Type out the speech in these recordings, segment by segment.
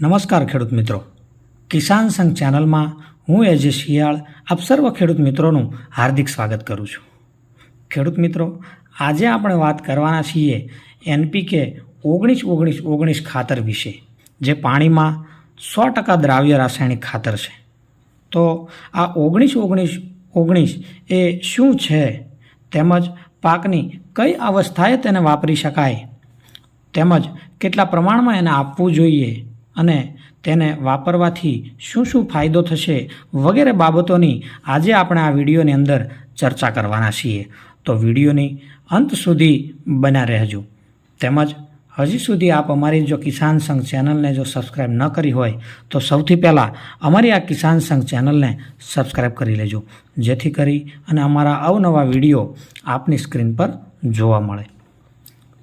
નમસ્કાર ખેડૂત મિત્રો. કિસાન સંઘ ચેનલમાં હું એજે શિયાળ આપ સર્વ ખેડૂત મિત્રોનું હાર્દિક સ્વાગત કરું છું. ખેડૂત મિત્રો, આજે આપણે વાત કરવાના છીએ એનપીકે ઓગણીસ ઓગણીસ ઓગણીસ ખાતર વિશે, જે પાણીમાં સો ટકા દ્રાવ્ય રાસાયણિક ખાતર છે. તો આ ઓગણીસ ઓગણીસ ઓગણીસ એ શું છે? તેમજ પાકની કઈ અવસ્થાએ તેને વાપરી શકાય? તેમજ કેટલા પ્રમાણમાં એને આપવું જોઈએ? અને તેને વાપરવાથી શું શું ફાયદો થશે વગેરે બાબતોની આજે આપણે આ વિડીયોની અંદર ચર્ચા કરવાના છીએ. તો વિડીયોની અંત સુધી બન્યા રહેજો. તેમજ હજી સુધી આપ અમારી જો કિસાન સંઘ ચેનલને જો સબસ્ક્રાઈબ ન કરી હોય, તો સૌથી પહેલાં અમારી આ કિસાન સંઘ ચેનલને સબસ્ક્રાઈબ કરી લેજો, જેથી કરી અને અમારા અવનવા વીડિયો આપની સ્ક્રીન પર જોવા મળે.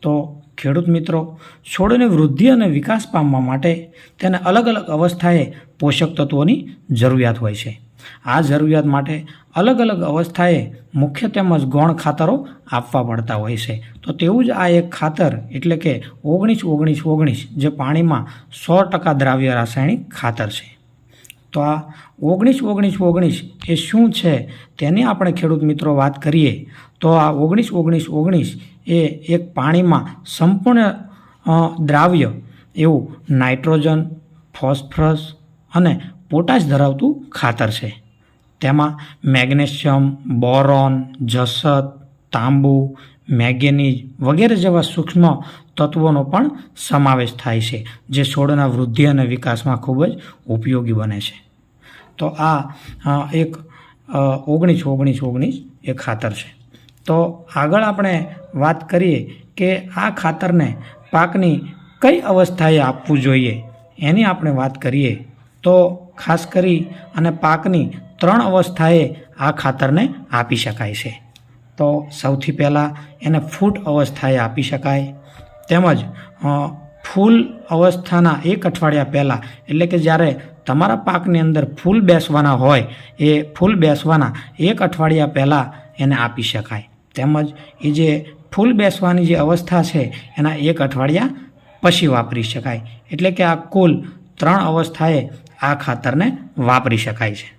તો ખેડૂત મિત્રો છોડને વૃદ્ધિ અને વિકાસ પામવા માટે તેને અલગ અલગ અવસ્થાએ પોષક તત્વોની જરૂરિયાત હોય છે. આ જરૂરિયાત માટે અલગ અલગ અવસ્થાએ મુખ્ય તેમજ ગૌણ ખાતરો આપવા પડતા હોય છે. તો તેવું જ આ એક ખાતર એટલે કે ઓગણીસ ઓગણીસ ઓગણીસ જે પાણીમાં સો ટકા દ્રાવ્ય રાસાયણિક ખાતર છે. તો આ ઓગણીસ ઓગણીસ ઓગણીસ એ શું છે તેની આપણે ખેડૂત મિત્રો વાત કરીએ. તો આ ઓગણીસ ઓગણીસ ઓગણીસ એ એક પાણીમાં સંપૂર્ણ દ્રાવ્ય એવું નાઇટ્રોજન, ફોસ્ફરસ અને પોટાશ ધરાવતું ખાતર છે. તેમાં મેગ્નેશિયમ, બોરોન, જસત, તાંબુ, મેંગેનીઝ વગેરે જેવા સૂક્ષ્મ તત્વોનો પણ સમાવેશ થાય છે, જે છોડના વૃદ્ધિ અને વિકાસમાં ખૂબ જ ઉપયોગી બને છે. તો આ એક ઓગણીસ ઓગણીસ ઓગણીસ એ ખાતર છે. તો આગળ આપણે વાત કરીએ કે આ ખાતરને પાકની કઈ અવસ્થાએ આપવું જોઈએ, એની આપણે વાત કરીએ. તો ખાસ કરી અને પાકની ત્રણ અવસ્થાએ આ ખાતરને આપી શકાય છે. તો સૌથી પહેલાં એને ફૂટ અવસ્થાએ આપી શકાય તેમજ ફૂલ અવસ્થાના એક અઠવાડિયા પહેલાં, એટલે કે જ્યારે તમારા પાકની અંદર ફૂલ બેસવાના હોય, એ ફૂલ બેસવાના એક અઠવાડિયા પહેલાં એને આપી શકાય. તેમજ, એ જે ફૂલ બેસવાની જે અવસ્થા છે, એના એક અઠવાડિયા પછી વાપરી શકાય. એટલે કે આ કુલ ત્રણ અવસ્થાએ આ ખાતરને વાપરી શકાય છે.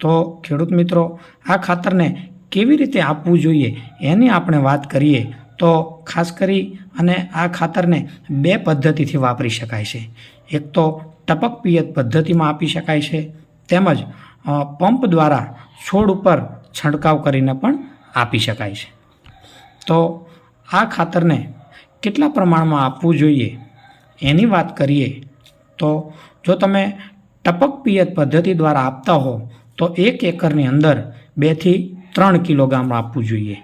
તો ખેડૂત મિત્રો, આ ખાતરને કેવી રીતે આપવું જોઈએ, એની આપણે વાત કરીએ તો ખાસ કરી અને આ ખાતરને બે પદ્ધતિથી વાપરી શકાય છે. એક તો ટપક પિયત પદ્ધતિમાં આપી શકાય છે, તેમજ પંપ દ્વારા છોડ ઉપર છંટકાવ કરીને પણ આપી શકાય છે. તો આ ખાતરને કેટલા પ્રમાણમાં આપવું જોઈએ એની વાત કરીએ તો જો તમે ટપક પિયત પદ્ધતિ દ્વારા આપતા હો તો એક એકરની અંદર બેથી ત્રણ કિલોગ્રામ આપવું જોઈએ.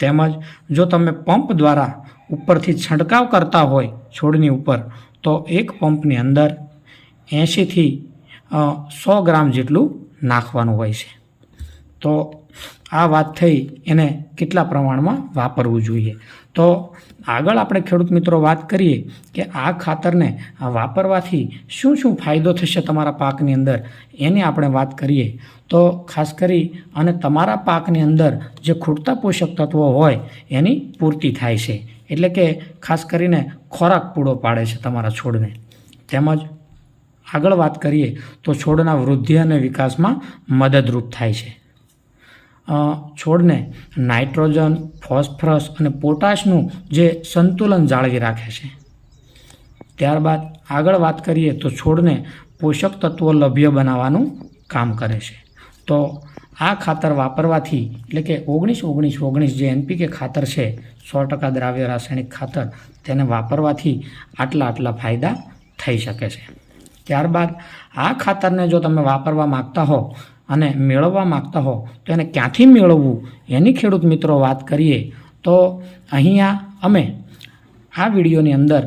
તેમજ જો તમે પંપ દ્વારા ઉપરથી છંટકાવ કરતા હોય છોડની ઉપર, તો એક પંપની અંદર એંશીથી સો ગ્રામ જેટલું નાખવાનું હોય છે. તો આ વાત થઈ એને કેટલા પ્રમાણમાં વાપરવું જોઈએ. તો આગળ આપણે ખેડૂત મિત્રો વાત કરીએ કે આ ખાતરને વાપરવાથી શું શું ફાયદો થશે તમારા પાકની અંદર? એની આપણે વાત કરીએ. તો ખાસ કરી અને તમારા પાકની અંદર જે ખૂટતા પોષક તત્વો હોય એની પૂર્તિ થાય છે. એટલે કે ખાસ કરીને ખોરાક પૂરો પાડે છે તમારા છોડને. તેમજ આગળ વાત કરીએ તો છોડના વૃદ્ધિ અને વિકાસમાં મદદરૂપ થાય છે. છોડને નાઇટ્રોજન, ફોસ્ફરસ અને પોટાશનું જે સંતુલન જાળવી રાખે છે. ત્યારબાદ આગળ વાત કરીએ તો છોડને પોષક તત્વો લભ્ય બનાવવાનું કામ કરે છે. તો આ ખાતર વાપરવાથી એટલે કે ઓગણીસ ઓગણીસ ઓગણીસ જે એનપીકે ખાતર છે, સો ટકા દ્રાવ્ય રાસાયણિક ખાતર, તેને વાપરવાથી આટલા આટલા ફાયદા થઈ શકે છે. ત્યારબાદ આ ખાતરને જો તમે વાપરવા માગતા હો અને મેળવવા માગતા હો, તો એને ક્યાંથી મેળવવું? એની ખેડૂત મિત્રો વાત કરીએ, તો અહીંયા અમે આ વિડીયોની અંદર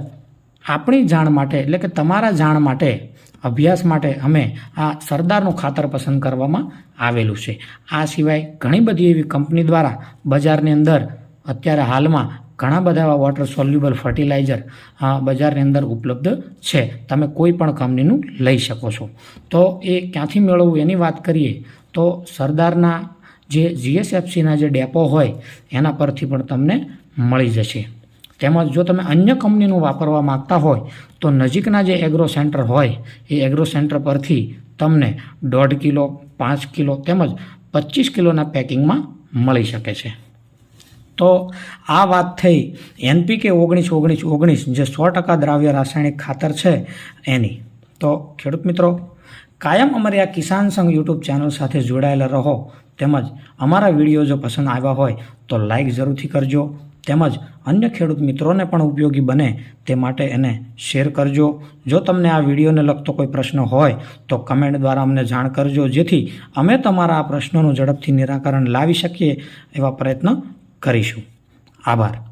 આપણી જાણ માટે, એટલે કે તમારા જાણ માટે, અભ્યાસ માટે અમે આ સરદારનું ખાતર પસંદ કરવામાં આવેલું છે. આ સિવાય ઘણી બધી એવી કંપની દ્વારા બજારની અંદર અત્યારે હાલમાં ઘણા બધા એવા વોટર સોલ્યુબલ ફર્ટિલાઇઝર બજારની અંદર ઉપલબ્ધ છે. તમે કોઈ પણ કંપનીનું લઈ શકો છો. તો એ ક્યાંથી મેળવવું એની વાત કરીએ, તો સરદારના જે જીએસએફસીના જે ડેપો હોય, એના પરથી પણ તમને મળી જશે. તેમજ જો તમે અન્ય કંપનીનું વાપરવા માંગતા હોય, તો નજીકના જે એગ્રો સેન્ટર હોય, એ એગ્રો સેન્ટર પરથી તમને દોઢ કિલો, પાંચ કિલો તેમજ પચીસ કિલોના પેકિંગમાં મળી શકે છે. તો આ વાત થઈ. એનપીકે ઓગણીસ ઓગણીસ ઓગણીસ, જે સો ટકા દ્રાવ્ય રાસાયણિક ખાતર છે એની. તો ખેડૂત મિત્રો, કાયમ અમારી આ કિસાન સંઘ યુટ્યુબ ચેનલ સાથે જોડાયેલા રહો. તેમજ અમારા વીડિયો જો પસંદ આવ્યા હોય તો લાઈક જરૂરથી કરજો. તેમજ અન્ય ખેડૂત મિત્રોને પણ ઉપયોગી બને તે માટે એને શેર કરજો. જો તમને આ વિડીયોને લગતો કોઈ પ્રશ્ન હોય તો કમેન્ટ દ્વારા અમને જાણ કરજો. જેથી અમે તમારા આ પ્રશ્નોનું ઝડપથી નિરાકરણ લાવી શકીએ એવા પ્રયત્ન કરીશું. આભાર.